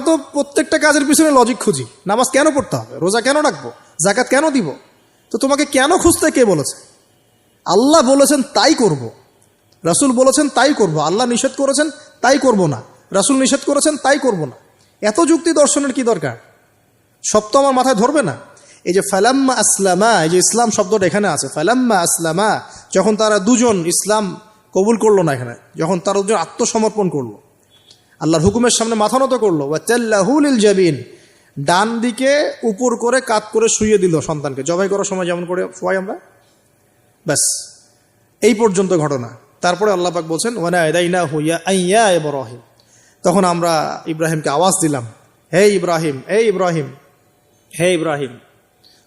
আমরা তো প্রত্যেকটা কাজের পিছনে লজিক খুঁজি। নামাজ কেন পড়তে হবে? রোজা কেন রাখব? জাকাত কেন দিব? তো তোমাকে কেন খুঁজতে কে বলেছে? আল্লাহ বলেছেন, তাই করব। রাসুল বলেছেন, তাই করব। আল্লাহ নিষেধ করেছেন, তাই করব না। রাসুল নিষেধ করেছেন, তাই করব না। এত যুক্তি দর্শনের কি দরকার? সব তো আমার মাথায় ধরবে না। এই যে, ফালাম্মা আসলামা এই যে, ইসলাম শব্দটা এখানে আছে। ফালাম্মা আসলামা যখন তারা দুজন ইসলাম কবুল করল না এখানে, যখন তারা দুজন আত্মসমর্পণ করল আল্লাহর হুকুমের সামনে মাথা নত করল। ওয়াচাল্লাহুল জাবিন ডান দিকে উপর করে কাত করে শুয়ে দিল সন্তানকে। জবাই করার সময় যেমন করে শোয়াই আমরা। ব্যাস, এই পর্যন্ত ঘটনা। তারপরে আল্লাহ পাক বলছেন ওয়ানা হুইয়া আইয়া ইব্রাহিম। তখন আমরা ইব্রাহিমকে আওয়াজ দিলাম, হে ইব্রাহিম হে ইব্রাহিম হে ইব্রাহিম,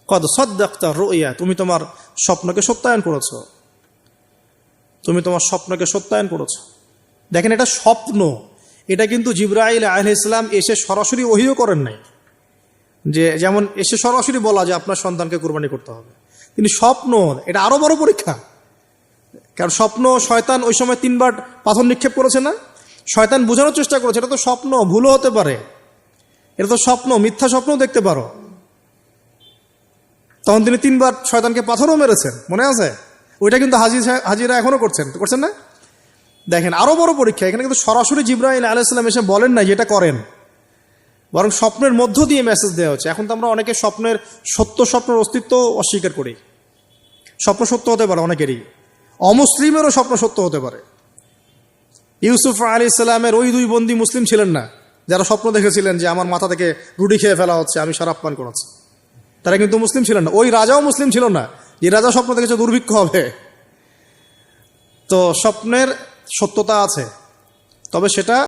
কদ সদ্দাক্তা রুইয়া, তুমি তোমার স্বপ্নকে সত্যায়ন করেছ। তুমি তোমার স্বপ্নকে সত্যায়ন করেছ। দেখেন এটা স্বপ্ন। এটা কিন্তু জিব্রাইল আহ ইসলাম এসে সরাসরি ওহিও করেন নাই। যে যেমন এসে সরাসরি বলা যে আপনার সন্তানকে কোরবানি করতে হবে। তিনি স্বপ্ন, এটা আরও বড় পরীক্ষা। কারণ স্বপ্ন শয়তান ওই সময় তিনবার পাথর নিক্ষেপ করেছে না? শয়তান বোঝানোর চেষ্টা করেছে, এটা তো স্বপ্ন, ভুলও হতে পারে। এটা তো স্বপ্ন, মিথ্যা স্বপ্নও দেখতে পারো। তখন তিনি তিনবার শয়তানকে পাথরও মেরেছেন, মনে আছে? ওইটা কিন্তু হাজি হাজিরা এখনও করছেন করছেন না? দেখেন, আরও বড় পরীক্ষা। এখানে কিন্তু সরাসরি জিব্রাহিল আলাইসাল্লাম এসে বলেন না যেটা করেন। বরং স্বপ্নের মধ্য দিয়ে মেসেজ দেওয়া হচ্ছে। এখন তো আমরা অনেকে স্বপ্নের, সত্য স্বপ্নের অস্তিত্ব অস্বীকার করি। স্বপ্ন সত্য হতে পারে অনেকেরই। অমুসলিমেরও স্বপ্ন সত্য হতে পারে। ইউসুফ আলী ইসলামের ওই দুই বন্দী মুসলিম ছিলেন না। যারা স্বপ্ন দেখেছিলেন যে আমার মাথা থেকে রুটি খেয়ে ফেলা হচ্ছে, আমি শরাব পান করাচ্ছি। তারা কিন্তু মুসলিম ছিলেন না। ওই রাজাও মুসলিম ছিল না। যে রাজা স্বপ্ন দেখেছে দুর্ভিক্ষ হবে। তো স্বপ্নের সত্যতা আছে। তবে সেটা